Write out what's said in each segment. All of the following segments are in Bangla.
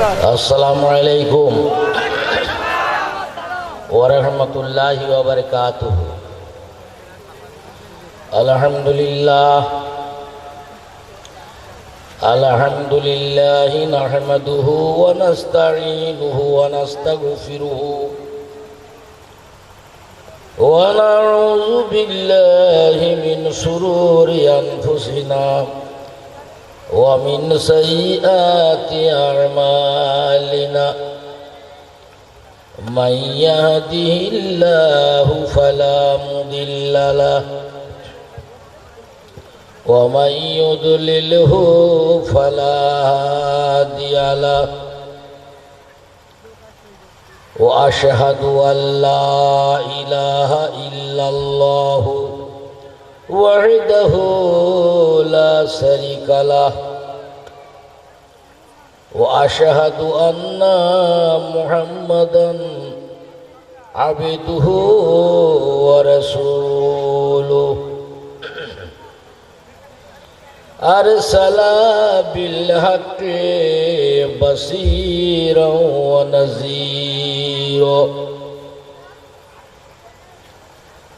আসসালামু আলাইকুম ওরহমতুল্লাহি ওবরকাতুহ আলহামদুলিল্লাহ الحمد لله نحمده ونستعينه ونستغفره ونعوذ بالله من شرور أنفسنا ومن سيئات أعمالنا من يهده الله فلا مضل له ومن يضلله فلا هادي له وأشهد أن لا إله إلا الله وحده لا شريك له. وأشهد أن محمدا عبده ورسوله. أرسل بالحق بصيرا ونذيرا.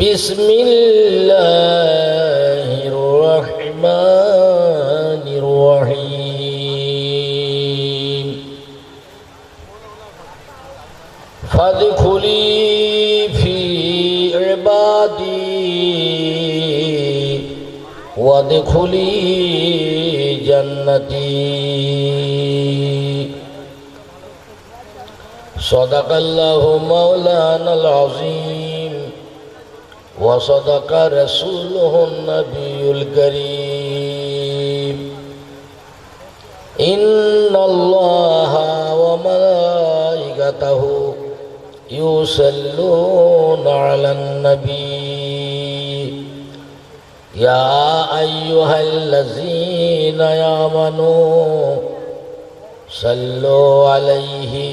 بسم الله الرحمن الرحيم. فادخلي في عبادي وادخلي جنتي. صدق الله مولانا العظيم. وصدق رسوله النبي الكريم إن الله وملائكته يصلون على النبي يا أيها الذين آمنوا صلوا عليه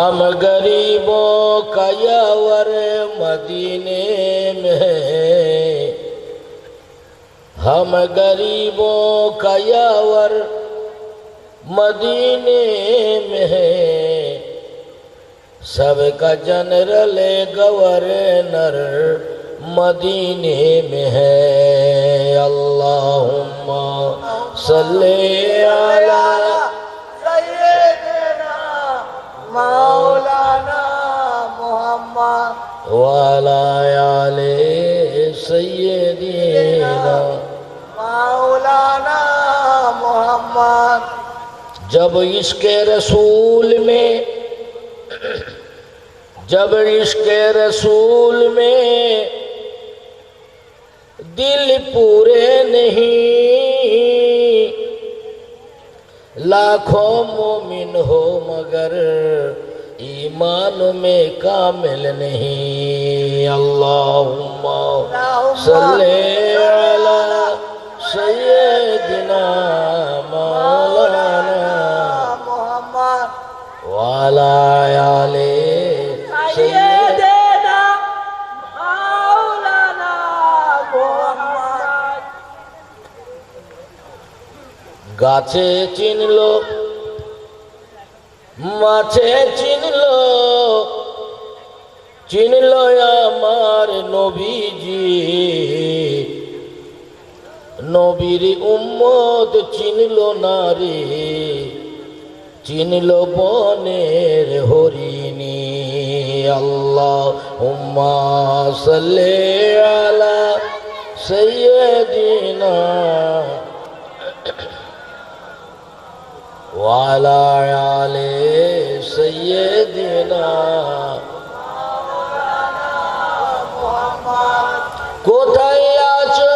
हम गरीबों का यावर मदीने में। हम गरीबों का यावर मदीने में। सबका जनरल गवर्नर मदीने में है। अल्लाहुम्मा सल्ले अला مولانا محمد والا علی سیدنا مولانا محمد جب اس کے رسول میں جب اس کے رسول میں دل پورے نہیں लाखों मोमिन हो मगर ईमान में कामिल नहीं अल्लाह सल्ले अला सैयदना मौलाना वाला आले গাছে চিনল, মাছে চিনল চিনল আমার নবীজি। নবীর উম্মত চিনল নারী চিনল বনের হরিণী। আল্লাহ উম্মা সাল্লে আলা সৈয়দিনা وعلى آل سيدنا কোথায় আছো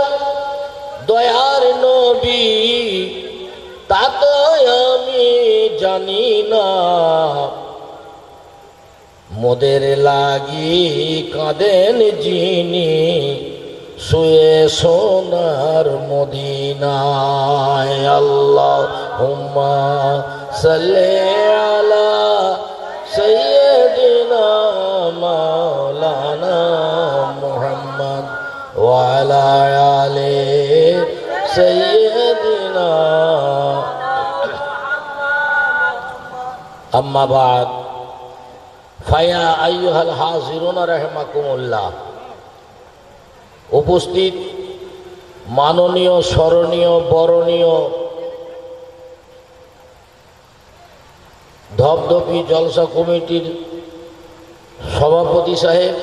দয়ার নবী তা তো আমি জানি না মোদের লাগি কাঁদেন যিনি শুয়ে সোনার মদিনায় আল্লাহ হুম্মা সাল্লে আলা সৈয়দিনা মাওলানা মুহাম্মদ ওয়ালা আলে সৈয়দিনা আম্মা বাদ ফায়া আইয়ুহাল হাজিরুন রাহমাকুমুল্লাহ উপস্থিত মাননীয়, স্মরণীয়, বরণীয় ধপধপি জলসা কমিটির সভাপতি সাহেব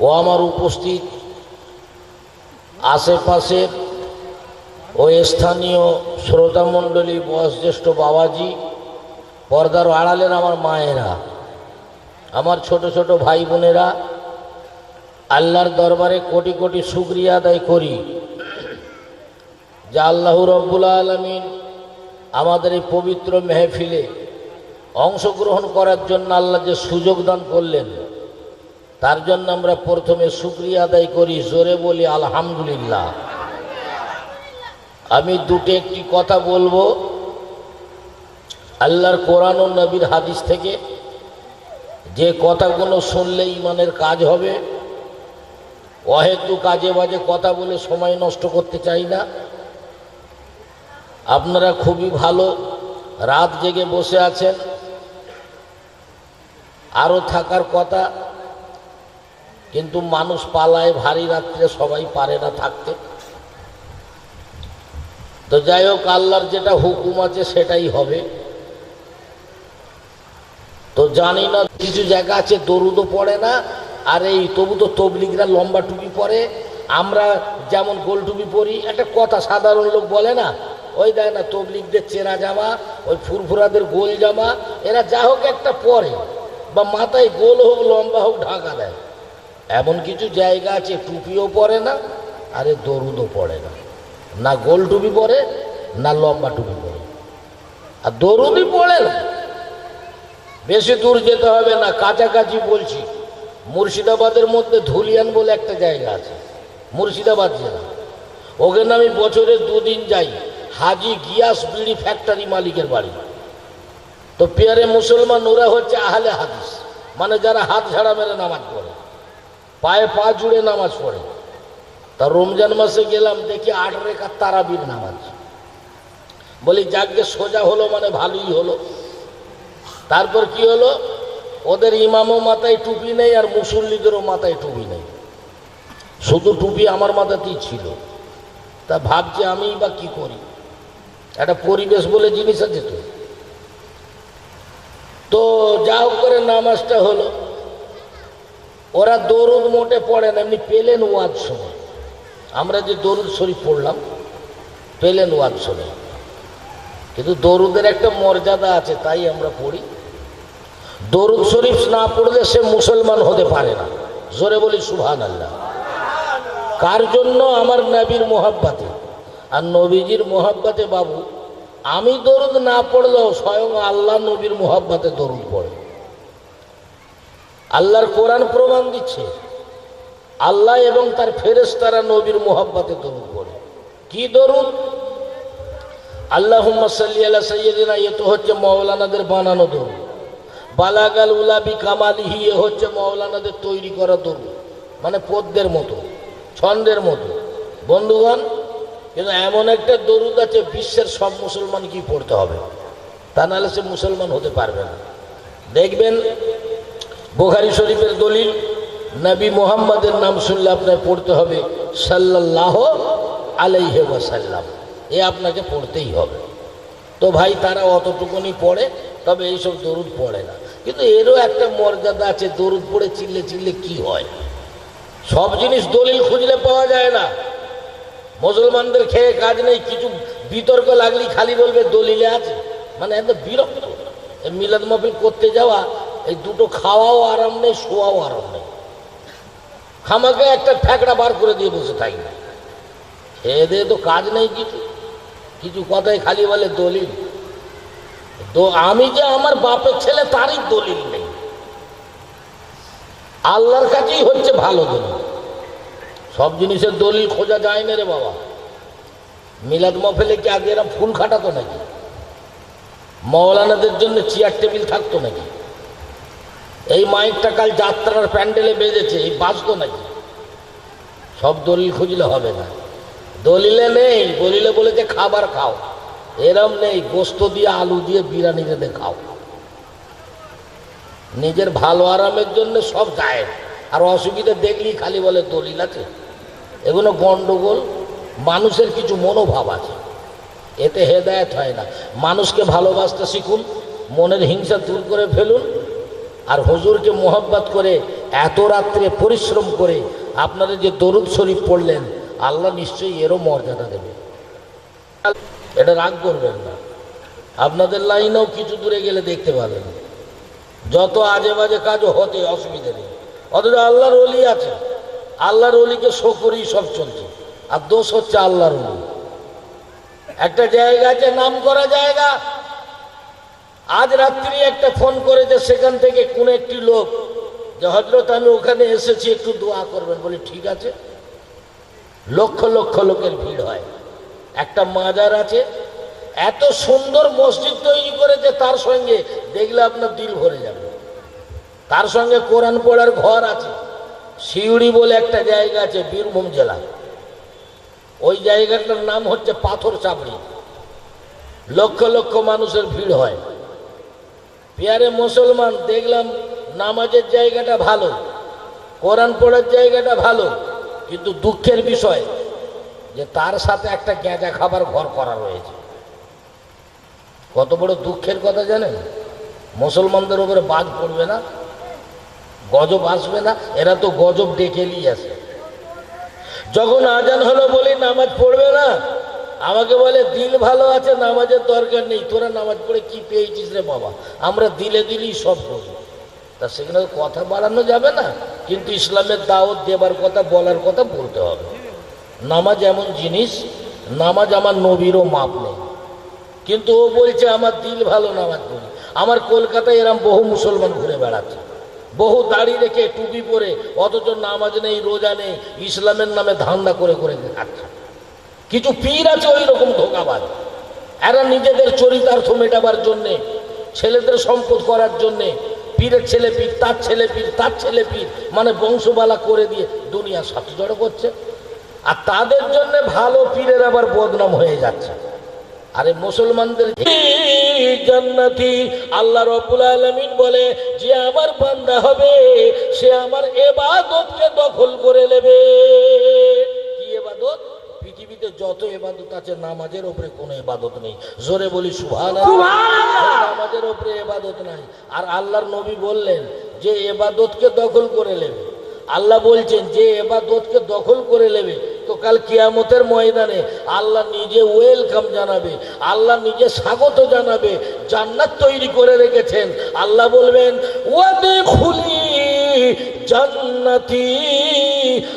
ও আমার উপস্থিত আশেপাশের ও স্থানীয় শ্রোতামণ্ডলী বয়োজ্যেষ্ঠ বাবাজি, পর্দার আড়ালের আমার মায়েরা, আমার ছোট ছোট ভাই বোনেরা, আল্লাহর দরবারে কোটি কোটি শুক্রিয়া আদায় করি যা আল্লাহ রব্বুল আলমিন আমাদের এই পবিত্র মেহফিলে অংশগ্রহণ করার জন্য আল্লাহ যে সুযোগ দান করলেন, তার জন্য আমরা প্রথমে শুক্রিয়া আদায় করি, জোরে বলি আলহামদুলিল্লাহ। আমি দুটো একটি কথা বলব, আল্লাহর কোরআন ও নবীর হাদিস থেকে। যে কথাগুলো শুনলে ইমানের কাজ হবে, অহেতু কাজে বাজে কথা বলে সময় নষ্ট করতে চাই না। আপনারা খুবই ভালো, রাত জেগে বসে আছেন আরও থাকার কথা। কিন্তু মানুষ পালায় ভারী রাত্রে, সবাই পারে না থাকতে। তো যাই হোক, আল্লাহর যেটা হুকুম আছে সেটাই হবে। তো জানি না, কিছু জায়গা আছে, দরুদও পড়ে না। আর এই তবু তো তবলিগরা লম্বা টুপি পরে। আমরা যেমন গোল টুপি পরি, একটা কথা সাধারণ লোক বলে না, ওই দেয় না, তবলিগদের চেনা জামা, ওই ফুরফুরাদের গোল জামা, এরা যা হোক একটা পরে। বা মাথায় গোল হোক, লম্বা হোক, ঢাকা দেয়। এমন কিছু জায়গা আছে, টুপিও পরে না, আরে দরুদও পড়ে না। না গোল টুপি পরে, না লম্বা টুপি পরে। আর দরুদই পড়ে না। বেশি দূর যেতে হবে না, কাছাকাছি বলছি। মুর্শিদাবাদের মধ্যে ধুলিয়ান বলে একটা জায়গা আছে, মুর্শিদাবাদ জেলা। ওখানে আমি বছরে দুদিন যাই, হাজি গিয়াস বিড়ি ফ্যাক্টরি মালিকের বাড়ি। তো পেয়ারে মুসলমান ওরা হচ্ছে আহলে হাদিস। মানে যারা হাত ঝাড়া মেরে নামাজ পড়ে, পায়ে পা জুড়ে নামাজ পড়ে। তা রমজান মাসে গেলাম, দেখি আট রেখা তারাবির নামাজ। বলি যাকে সোজা হলো মানে ভালোই হলো। তারপর কি হলো? ওদের ইমামও মাথায় টুপি নেই আর মুসল্লিদেরও মাথায় টুপি নেই। শুধু টুপি আমার মাথাতেই ছিল। তা ভাবছি আমি বা কি করি? একটা পরিবেশ বলে জিনিস আছে তো। তো যা হোক করে নামাজটা হলো। ওরা দরুদ মোটে পড়ে না, এমনি পেলেন ওয়াজ শোনে। আমরা যে দরুদ শরীফ পড়লাম, পেলেন ওয়াজ শোনে। কিন্তু দরুদের একটা মর্যাদা আছে, তাই আমরা পড়ি। দরুদ শরীফ না পড়লে সে মুসলমান হতে পারে না। জোরে বলি সুহান আল্লাহ কার জন্য? আমার নবীর মোহাব্বাতে। আর নবীজির মোহাব্বাতে বাবু আমি দরুদ না পড়লেও স্বয়ং আল্লাহ নবীর মোহাব্বাতে দরুদ পড়ে। আল্লাহর কোরআন প্রমাণ দিচ্ছে, আল্লাহ এবং তার ফেরেশতারা নবীর মোহাব্বাতে দরুদ পড়ে। কি দরুদ? আল্লাহ সাল্লি আল্লাহ সৈয়দিনা এ তো হচ্ছে মৌলানাদের বানানো দরুদ। বালাগাল উলাবি কামালিহি, এ হচ্ছে মৌলানাদের তৈরি করা দরুদ। মানে পদ্মের মতো, ছন্দের মতো। বন্ধুগণ কিন্তু এমন একটা দরুদ আছে, বিশ্বের সব মুসলমান কি পড়তে হবে? তা নাহলে সে মুসলমান হতে পারবে না। দেখবেন, বোখারি শরীফের দলিল, নবী মোহাম্মদের নাম শুনলে আপনার পড়তে হবে সাল্লাহ আলাইহে ওয়াসাল্লাম। এ আপনাকে পড়তেই হবে। তো ভাই, তারা অতটুকুনি পড়ে, তবে এইসব দরুদ পড়ে না। কিন্তু এরও একটা মর্যাদা আছে, দরুদ পড়ে চিল্লে চিল্লে কি হয়? সব জিনিস দলিল খুঁজলে পাওয়া যায় না। মুসলমানদের খেয়ে কাজ নেই, কিছু বিতর্ক লাগলেই খালি বলবে দলিলে আছে। মানে এত বিরক্ত। মিলাদ মাহফিল করতে যাওয়া, এই দুটো খাওয়াও আরাম নেই, শোয়াও আরাম নেই। খামাকে একটা ফ্যাকড়া বার করে দিয়ে বসে থাকি। না খেয়ে দিয়ে তো কাজ নেই কিছু। কিছু কথাই খালি বলে দলিল। তো আমি যে আমার বাপের ছেলে, তারই দলিল নেই। আল্লাহর কাছেই হচ্ছে ভালো দলিল। সব জিনিসের দলিল খোঁজা যায় না রে বাবা। মিলাদ মফেলে কি আগে এরা ফুল খাটাতো নাকি? মৌলানাদের জন্য চেয়ার টেবিল থাকতো নাকি? এই মাইকটা কাল যাত্রার প্যান্ডেলে বেঁধেছে, এই বাঁচতো নাকি? সব দলিল খুঁজলে হবে না। দলিলে নেই, দলিলে বলেছে খাবার খাও। এরম নেই, গোস্ত দিয়ে আলু দিয়ে বিরিয়ানি রেঁধে খাও। নিজের ভালো আরামের জন্য সব যায়। আর অসুবিধা দেখলেই খালি বলে দলিল আছে? এগুলো গন্ডগোল, মানুষের কিছু মনোভাব আছে। এতে হেদায়েত হয় না। মানুষকে ভালোবাসতে শিখুন, মনের হিংসা দূর করে ফেলুন, আর হুজুরকে মোহাব্বত করে এত রাত্রে পরিশ্রম করে আপনারা যে দরুদ শরীফ পড়লেন, আল্লাহ নিশ্চয়ই এরও মর্যাদা দেবে এটা রাগ করবেন না। আপনাদের লাইনেও কিছু দূরে গেলে দেখতে পাবেন। যত আজে বাজে কাজও হতে অসুবিধা নেই। অথচ আল্লাহর অলি আছে। আল্লাহর অলিকে শো করেই সব চলছে। আর দোষ হচ্ছে আল্লাহর অলি। একটা জায়গা আছে নাম করা জায়গা। আজ রাত্রি একটা ফোন করেছে, সেখান থেকে কোন একটি লোক যে হজরত আমি ওখানে এসেছি, একটু দোয়া করবেন। বলি, ঠিক আছে। লক্ষ লক্ষ লোকের ভিড় হয়। একটা মাজার আছে, এত সুন্দর মসজিদ তৈরি করেছে, তার সঙ্গে দেখলে আপনার দিল ভরে যাবে। তার সঙ্গে কোরআন পড়ার ঘর আছে। শিউড়ি বলে একটা জায়গা আছে বীরভূম জেলা। ওই জায়গাটার নাম হচ্ছে পাথর চাপড়ি। লক্ষ লক্ষ মানুষের ভিড় হয়। পেয়ারে মুসলমান, দেখলাম নামাজের জায়গাটা ভালো, কোরআন পড়ার জায়গাটা ভালো, কিন্তু দুঃখের বিষয় যে তার সাথে একটা গেঁজা খাবার ঘর করা রয়েছে। কত বড় দুঃখের কথা জানেন? মুসলমানদের উপরে বাজ পড়বে না? গজব আসবে না, এরা তো গজব ডেকে আসে। যখন আজান হলো বলি, নামাজ পড়বে না? আমাকে বলে দিল ভালো আছে, নামাজের দরকার নেই। তোরা নামাজ পড়ে কি পেয়েছিস রে বাবা? আমরা দিলে দিলেই সব করি তা সেখানে কথা বাড়ানো যাবে না, কিন্তু ইসলামের দাওয়াত দেবার কথা, বলার কথা বলতে হবে। নামাজ এমন জিনিস, নামাজ আমার নবীরও মাপ নেই। কিন্তু ও বলছে, আমার দিল ভালো নামাজ পড়ি। আমার কলকাতায় এরম বহু মুসলমান ঘুরে বেড়াচ্ছে। বহু দাড়ি রেখে টুপি পরে, অথচ নামাজ নেই, রোজা নেই, ইসলামের নামে ধান্দা করে করে খাচ্ছে কিছু পীর আছে ওই রকম ধোকাবাজ। এরা নিজেদের চরিতার্থ মেটাবার জন্যে, ছেলেদের সম্পদ করার জন্যে, পীরের ছেলে পীর, তার ছেলে পীর, তার ছেলে পীর মানে বংশবালা করে দিয়ে দুনিয়া সাথে জড়ো করছে। আর তাদের জন্য ভালো পীরের আবার বদনাম হয়ে যাচ্ছে। আরে মুসলমানদের জান্নাতি আল্লাহ রব্বুল আলামিন বলে যে আমার বান্দা হবে সে আমার এবাদতকে দখল করে নেবে। কি এবাদত? পৃথিবীতে যত এবাদত আছে নামাজের উপরে কোনো এবাদত নেই। জোরে বলি সুভান নামাজের উপরে এবাদত নাই। আর আল্লাহর নবী বললেন যে এবাদতকে দখল করে নেবে। আল্লাহ বলছেন যে এবাদতকে দখল করে নেবে কাল কিয়ামতের ময়দানে আল্লাহ নিজে ওয়েলকাম জানাবে, আল্লাহ নিজে স্বাগত জানাবে, জান্নাত তৈরি করে রেখেছেন। আল্লাহ বলবেন ওয়াদে খুলি জান্নাতি।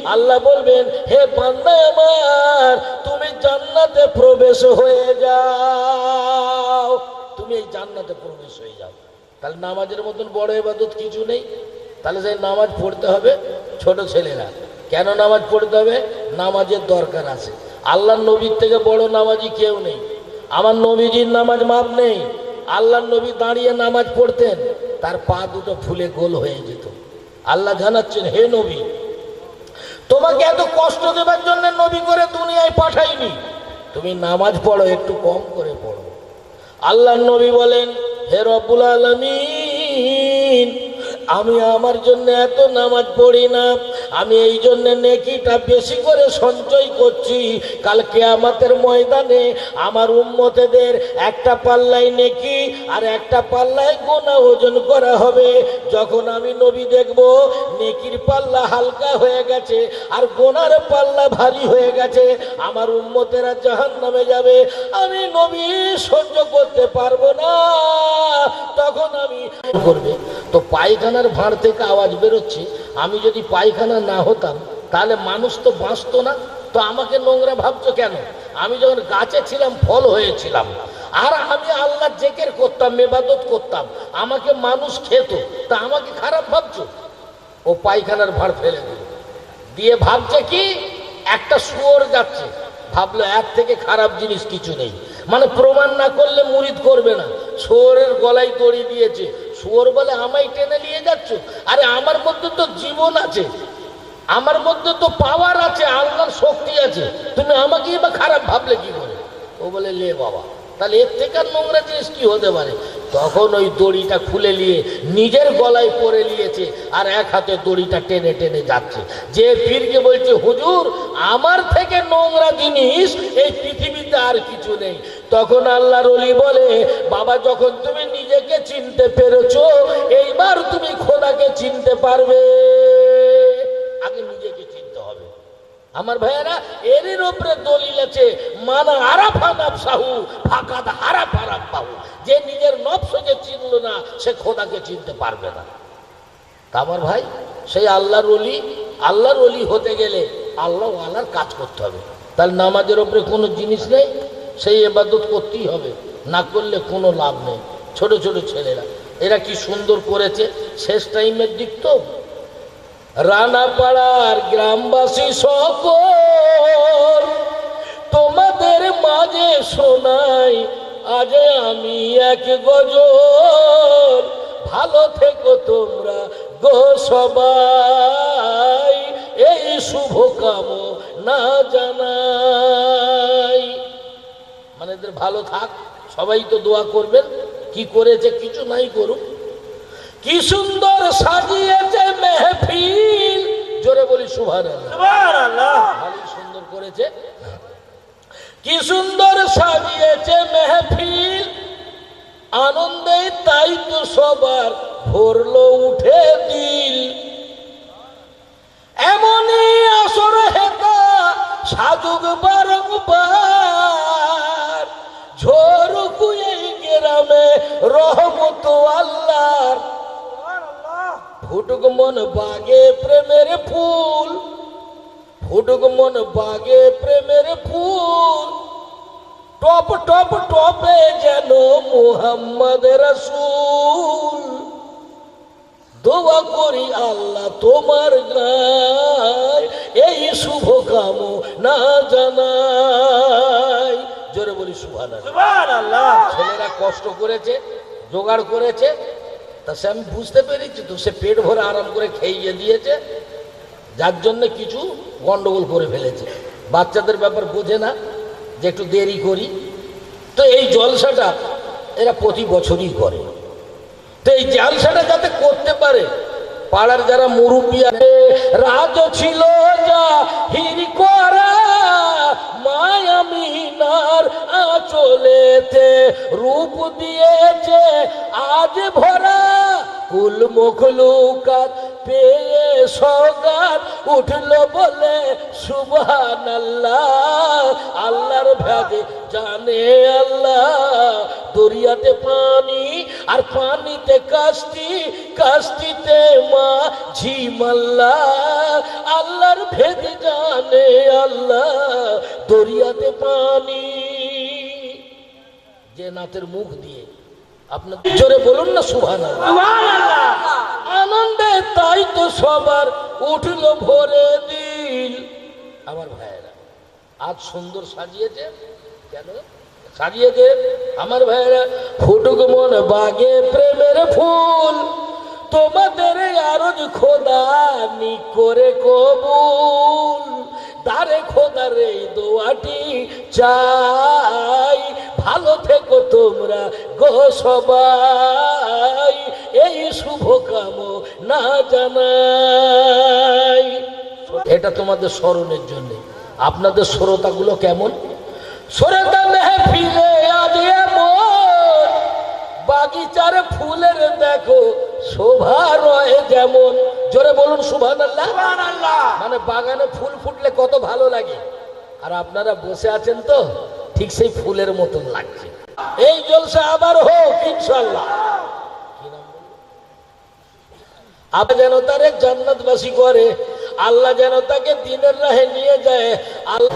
আল্লাহ বলবেন, হে বান্দা আমার, তুমি জান্নাতে প্রবেশ হয়ে যাও। তুমি এই জান্নাতে প্রবেশ হয়ে যাও। তাহলে নামাজের মতন বড় এবাদত কিছু নেই। তাহলে সেই নামাজ পড়তে হবে ছোট ছেলেরা। কেন নামাজ পড়তে হবে? নামাজের দরকার আছে। আল্লাহ নবীর থেকে বড় নামাজি কেউ নেই। আমার নবীজির নামাজ মাপ নেই। আল্লাহ নবী দাঁড়িয়ে নামাজ পড়তেন, তার পা দুটো ফুলে গোল হয়ে যেত। আল্লাহ জানাচ্ছেন, হে নবী, তোমাকে এত কষ্ট দেবার জন্য নবী করে দুনিয়ায় পাঠাইনি। তুমি নামাজ পড়ো, একটু কম করে পড়ো। আল্লাহ নবী বলেন, হে রব্বুল আলমিন, আমি আমার জন্য এত নামাজ পড়ি না। আমি এই জন্য নেকিটা বেশি করে সঞ্চয় করছি। কালকে আমাদের ময়দানে আমার উম্মতেদের একটা পাল্লায় নেকি আর একটা পাল্লায় গোনা ওজন করা হবে। যখন আমি নবী দেখব, নেকির পাল্লা হালকা হয়ে গেছে আর গোনার পাল্লা ভারী হয়ে গেছে, আমার উম্মতেরা জাহান নামে যাবে। আমি নবী সহ্য করতে পারব না। তখন আমি করবে। তো পায়খানার ভাঁড় থেকে আওয়াজ বেরোচ্ছে। আমি যদি পায়খানা না হতাম, তাহলে মানুষ তো বাঁচতো না। তো আমাকে নোংরা ভাবছ কেন? আমি যখন গাছে ছিলাম, ফল হয়েছিলাম। আর আমি আল্লাহ জেকের করতাম, মেবাদত করতাম। আমাকে মানুষ খেত। তা আমাকে খারাপ ভাবছ? ও পায়খানার ভার ফেলে দিল। দিয়ে ভাবছে কি? একটা শুয়োর যাচ্ছে। ভাবলো, এর থেকে খারাপ জিনিস কিছু নেই। মানে প্রমাণ না করলে মুরিদ করবে না। শুয়োরের গলায় দড়ি দিয়েছে। শুয়োর বলে, আমায় টেনে নিয়ে যাচ্ছ? আরে, আমার মধ্যে তো জীবন আছে। আমার মধ্যে তো পাওয়ার আছে, আল্লাহর শক্তি আছে। তুমি আমাকে এবার খারাপ ভাবলে কি করে? ও বলে, লে বাবা, তাহলে এর থেকে আর নোংরা জিনিস কি হতে পারে? তখন ওই দড়িটা খুলে নিয়ে নিজের গলায় পরে নিয়েছে আর এক হাতে দড়িটা টেনে টেনে যাচ্ছে। যে পীরকে বলছে, হুজুর, আমার থেকে নোংরা জিনিস এই পৃথিবীতে আর কিছু নেই। তখন আল্লাহর অলি বলে, বাবা, যখন তুমি নিজেকে চিনতে পেরেছ, এইবার তুমি খোদাকে চিনতে পারবে আগে নিজেকে চিনতে হবে আমার ভাইয়েরা এর উপরে দলিল আছে মানা আরাফা নাফসাহু, ফাকাদ হারাফ হারাফ বাহু যে নিজের নফসকে চিনল না, সে খোদাকে চিনতে পারবে না। আমার ভাই, সেই আল্লাহর অলি আল্লাহর অলি হতে গেলে আল্লাহ আল্লাহর কাজ করতে হবে। তাহলে নামাজের ওপরে কোনো জিনিস নেই? সেই এবাদত করতেই হবে। না করলে কোনো লাভ নেই। ছোট ছোট ছেলেরা, এরা কি সুন্দর করেছে? শেষ টাইমের দিক তো? রানাপাড়ার গ্রামবাসী সকল, তোমাদের মাঝে শোনাই, আজ আমি এক গজল। ভালো থেকো তোমরা গো সবাই, এই শুভ কাম না জানাই। মানে এদের ভালো থাক, সবাই তো দোয়া করবেন, কি করেছে, কিছু নাই করুক। কি সুন্দর সাজিয়েছে মেহফিল। জোরে বলি সুভান সুন্দর করেছে। কি সুন্দর সাজিয়েছে মেহফিল। আনন্দে তাই তো সবার ভরলো উঠে দিল। এমনই আসর হেতা সাজুক বারংবার। ঝোরকু এই গ্রামে রহমত আল্লাহর। ফুটুক মন বাগে প্রেমের ফুল। ফুটুক মন বাগে প্রেমের ফুল। টপ টপ টপে যেন মুহাম্মদ রসুল। দোয়া করি আল্লাহ তোমার গায় এই শুভ কাম না জানাই। জোরে বলি সুহানা ছেলেরা কষ্ট করেছে জোগাড় করেছে তা সে আমি বুঝতে পেরেছি তো, সে পেট ভরে আরাম করে খেয়ে দিয়েছে, যার জন্য কিছু গন্ডগোল করে ফেলেছে। বাচ্চাদের ব্যাপার বোঝে না যে একটু দেরি করি। তো এই জলসাটা এরা প্রতি বছরই করে। তো এই জলসাটা যাতে করতে পারে, পাড়ার যারা মুরব্বী আছে, রাজ ছিল যা হির করা মায়ামিনার আচলেতে রূপ দিয়েছে, আজ ভরা কুল মখলুকাত পেয়ে সগাত উঠল বলে সুবহান আল্লাহ আল্লাহর ভেদে জানে আল্লাহ, দরিয়াতে পানি আর পানিতে কাস্তি কাস্তিতে মা ঝিমাল্লা আল্লাহর ভেদ জানে আল্লাহ, দরিয়াতে পানি। যে নাতের মুখ দিয়ে আপনার জোরে বলুন না সুভান আনন্দে তাই তো সবার উঠল ভরে দিল। আমার ভাইয়েরা আজ সুন্দর সাজিয়েছে। কেন? সাজিয়েছে আমার ভাইয়েরা ফুটুক মন বাগে প্রেমের ফুল। তোমাদের আরজ খোদা নি করে কবুল। দারে খোদার এই দোয়াটি চাই। ভালো থেকো তোমরা গো সবাই এই শুভ কাম না জানাই। এটা তোমাদের স্মরণের জন্য। আপনাদের শ্রোতাগুলো কেমন? শ্রোতা মেহফিলে আজ এমন বাগিচার ফুলের দেখো শোভা রয়ে যেমন। জোরে বলুন সুভান আল্লাহ মানে বাগানে ফুল ফুটলে কত ভালো লাগে। আর আপনারা বসে আছেন তো? ঠিক সেই ফুলের মতন লাগছে। এই জলসা আবার হোক ইনশাল্লাহ আবার যেন তারে জান্নাতবাসী করে, আল্লাহ যেন তাকে দিনের রাহে নিয়ে যায়। আল্লাহ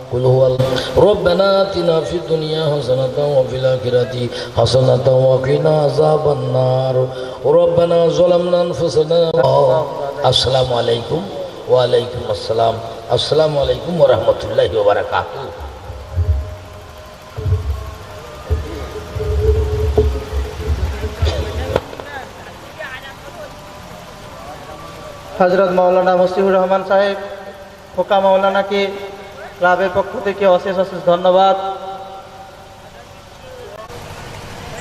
قل هو الله ربنا آتنا في الدنيا حسنة وفي الآخرة حسنة وقنا عذاب النار ربنا ظلمنا أنفسنا السلام عليكم وعليكم السلام السلام عليكم ورحمة الله وبركاته হজরত মাওলানা মুসিবুর রহমান সাহেব খোকা মাওলানাকে ক্লাবের পক্ষ থেকে অশেষ অশেষ ধন্যবাদ